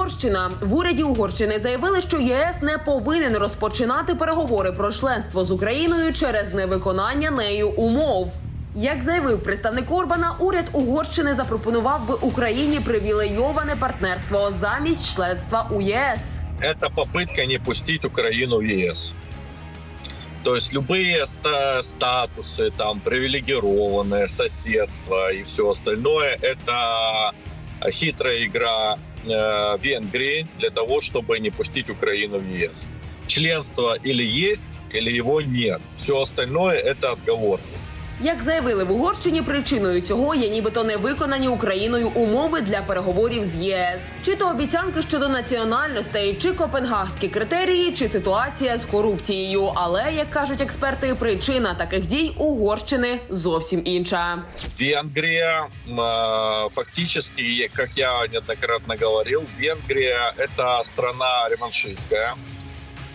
Угорщина в уряді Угорщини заявили, що ЄС не повинен розпочинати переговори про членство з Україною через невиконання нею умов. Як заявив представник Орбана, уряд Угорщини запропонував би Україні привілейоване партнерство замість членства у ЄС. это попытка не пустить Украину в ЕС. То есть любые ста- статусы, там, привилегированное соседство и все остальное, это хитрая игра э, Венгрии для того, чтобы не пустить Украину в ЕС. Членство или есть, или его нет. Все остальное это отговорки. Як заявили в Угорщині, причиною цього є нібито невиконані Україною умови для переговорів з ЄС. Чи то обіцянки щодо національностей, чи копенгагські критерії, чи ситуація з корупцією. Але як кажуть експерти, причина таких дій Угорщини зовсім інша. Венгрия, м, э, фактически, как я неоднократно говорил, Венгрия это страна реваншистская.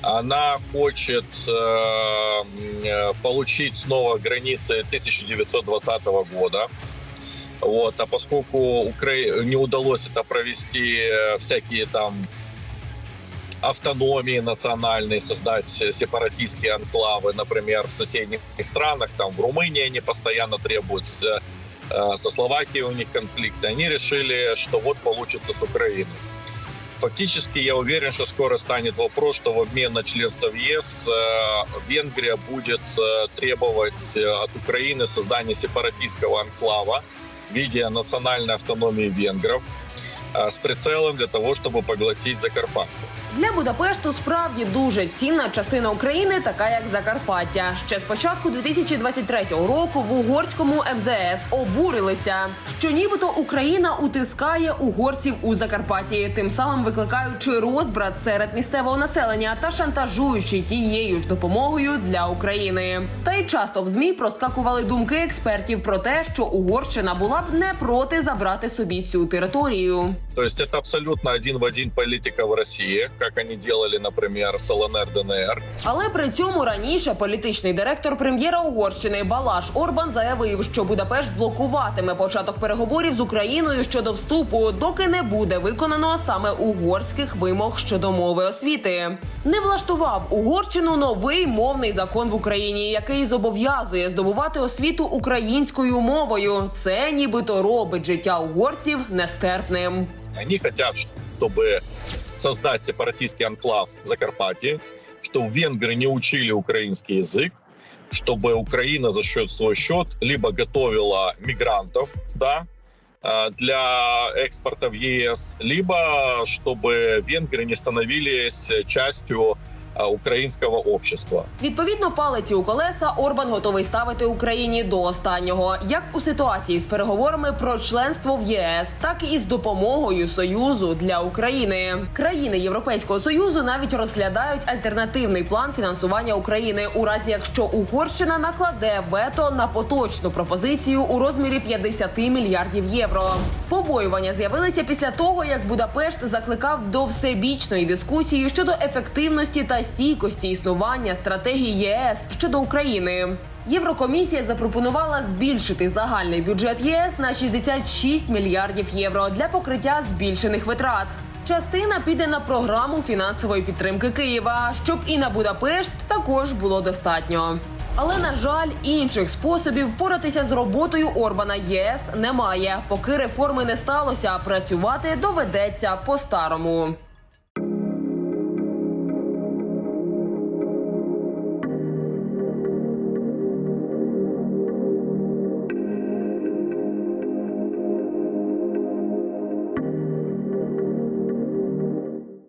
Она хочет э, э, получить снова границы 1920 года. Вот, а поскольку Укра... не удалось это провести э, всякие там автономии национальные, создать сепаратистские анклавы, например, в соседних странах, там в Румынии они постоянно требуют, э, со Словакией у них конфликты, они решили, что вот получится с Украиной. Фактически я уверен, что скоро станет вопрос, что в обмен на членство в ЕС э, Венгрия будет э, требовать э, от Украины создания сепаратистского анклава в виде национальной автономии венгров э, с прицелом для того, чтобы поглотить Закарпаття. Для Будапешту справді дуже цінна частина України, така як Закарпаття. Ще з початку 2023 року в угорському МЗС обурилися, що нібито Україна утискає угорців у Закарпатті, тим самим викликаючи розбрат серед місцевого населення та шантажуючи тією ж допомогою для України. Та й часто в змі проскакували думки експертів про те, що Угорщина була б не проти забрати собі цю територію. То есть это абсолютно один в один политика в России, как они делали, например, с ЛНР, ДНР. Але при цьому раніше політичний директор прем'єра Угорщини Балаш Орбан заявив, що Будапешт блокуватиме початок переговорів з Україною щодо вступу, доки не буде виконано саме угорських вимог щодо мови освіти. Не влаштував Угорщину новий мовний закон в Україні, який зобов'язує здобувати освіту українською мовою. Це нібито робить життя угорців нестерпним. Они хотят, чтобы создать сепаратистский анклав в Закарпатье, чтобы венгры не учили украинский язык, чтобы Украина за счет свой счет либо готовила мигрантов, да, э, для экспорта в ЕС, либо чтобы венгры не становились частью э, украинского общества. Відповідно, палиці у колеса Орбан готовий ставити Україні до останнього, як у ситуації з переговорами про членство в ЄС, так і з допомогою Союзу для України. Країни Європейського союзу навіть розглядають альтернативний план фінансування України у разі, якщо Угорщина накладе вето на поточну пропозицію у розмірі 50 мільярдів євро. Побоювання з'явилися після того, як Будапешт закликав до всебічної дискусії щодо ефективності та стійкості існування стратегії ЄС щодо України. Єврокомісія запропонувала збільшити загальний бюджет ЄС на 66 мільярдів євро для покриття збільшених витрат. Частина піде на програму фінансової підтримки Києва, щоб і на Будапешт також було достатньо. Але на жаль, інших способів впоратися з роботою Орбана ЄС немає. Поки реформи не сталося, працювати доведеться по-старому.